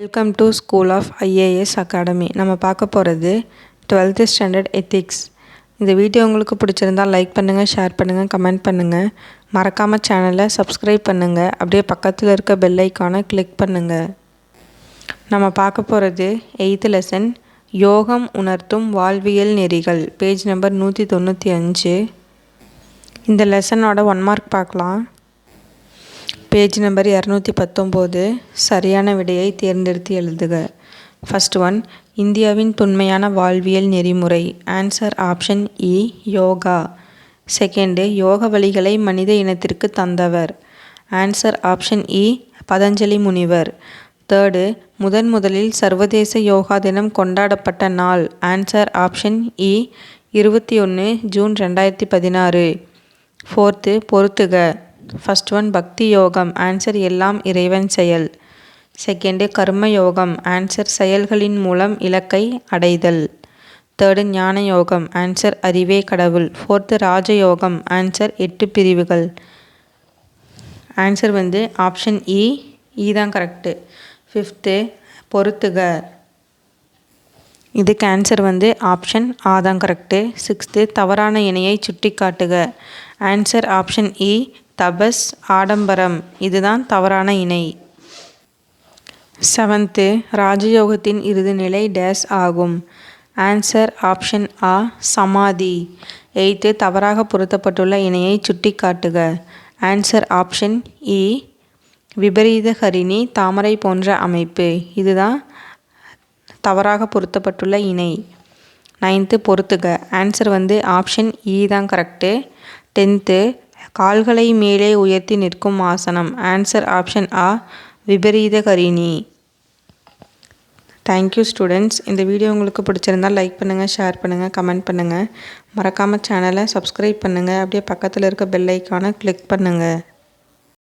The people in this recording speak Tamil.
Welcome to school of IAS academy நம்ம பார்க்க போகிறது டுவெல்த்து ஸ்டாண்டர்ட் எத்திக்ஸ் இந்த வீடியோ உங்களுக்கு பிடிச்சிருந்தால் லைக் பண்ணுங்கள் ஷேர் பண்ணுங்கள் கமெண்ட் பண்ணுங்கள் மறக்காமல் சேனலை சப்ஸ்கிரைப் பண்ணுங்கள் அப்படியே பக்கத்தில் இருக்க பெல் ஐக்கானை கிளிக் பண்ணுங்கள் நம்ம பார்க்க போகிறது எயித்து லெசன் யோகம் உணர்த்தும் வாழ்வியல் நெறிகள் பேஜ் நம்பர் நூற்றி தொண்ணூற்றி அஞ்சு. இந்த லெசனோட ஒன் மார்க் பார்க்கலாம். பேஜ் நம்பர் இரநூத்தி பத்தொம்போது சரியான விடையை தேர்ந்தெடுத்து எழுதுக. ஃபஸ்ட் ஒன் இந்தியாவின் தொன்மையான வாழ்வியல் நெறிமுறை. ஆன்சர் ஆப்ஷன் இ யோகா. செகண்டு யோக வழிகளை மனித இனத்திற்கு தந்தவர். ஆன்சர் ஆப்ஷன் இ பதஞ்சலி முனிவர். தேர்டு முதன் முதலில் சர்வதேச யோகா தினம் கொண்டாடப்பட்ட நாள். ஆன்சர் ஆப்ஷன் இ இருபத்தி ஒன்று ஜூன் ரெண்டாயிரத்தி பதினாறு. ஃபோர்த்து பொறுத்துக. ஃபஸ்ட் ஒன் பக்தி யோகம் ஆன்சர் எல்லாம் இறைவன் செயல். செகண்டு கர்ம யோகம். ஆன்சர் செயல்களின் மூலம் இலக்கை அடைதல். தேர்டு ஞான யோகம். ஆன்சர் அறிவே கடவுள். ஃபோர்த்து ராஜயோகம் ஆன்சர் எட்டு பிரிவுகள். ஆன்சர் வந்து ஆப்ஷன் இ இ தான் கரெக்டு ஃபிஃப்த்து பொறுத்துக. இதுக்கு ஆன்சர் வந்து ஆப்ஷன் ஆ தான் கரெக்டு சிக்ஸ்த்து தவறான இணையை சுட்டி காட்டுக ஆன்சர் ஆப்ஷன் இ e, தபஸ் ஆடம்பரம். இதுதான் தவறான இணை. செவன்த்து ராஜயோகத்தின் இறுதி நிலை டேஸ் ஆகும். ஆன்சர் ஆப்ஷன் ஆ சமாதி. எயித்து தவறாக பொருத்தப்பட்டுள்ள இணையை சுட்டி காட்டுக ஆன்சர் ஆப்ஷன் இ e, விபரீத ஹரிணி தாமரை போன்ற அமைப்பு. இதுதான் தவறாக பொருத்தப்பட்டுள்ள இணை. நைன்த்து பொறுத்துக ஆன்சர் வந்து ஆப்ஷன் இ e தான் கரெக்டு டென்த்து கால்களை மேலே உயர்த்தி நிற்கும் ஆசனம். ஆன்சர் ஆப்ஷன் ஆ விபரீத கரிணி. தேங்க்யூ ஸ்டூடெண்ட்ஸ் இந்த வீடியோ உங்களுக்கு பிடிச்சிருந்தால் லைக் பண்ணுங்கள் ஷேர் பண்ணுங்கள் கமெண்ட் பண்ணுங்கள் மறக்காமல் சேனலை சப்ஸ்கிரைப் பண்ணுங்கள் அப்படியே பக்கத்தில் இருக்க பெல் ஐக்கானை கிளிக் பண்ணுங்கள்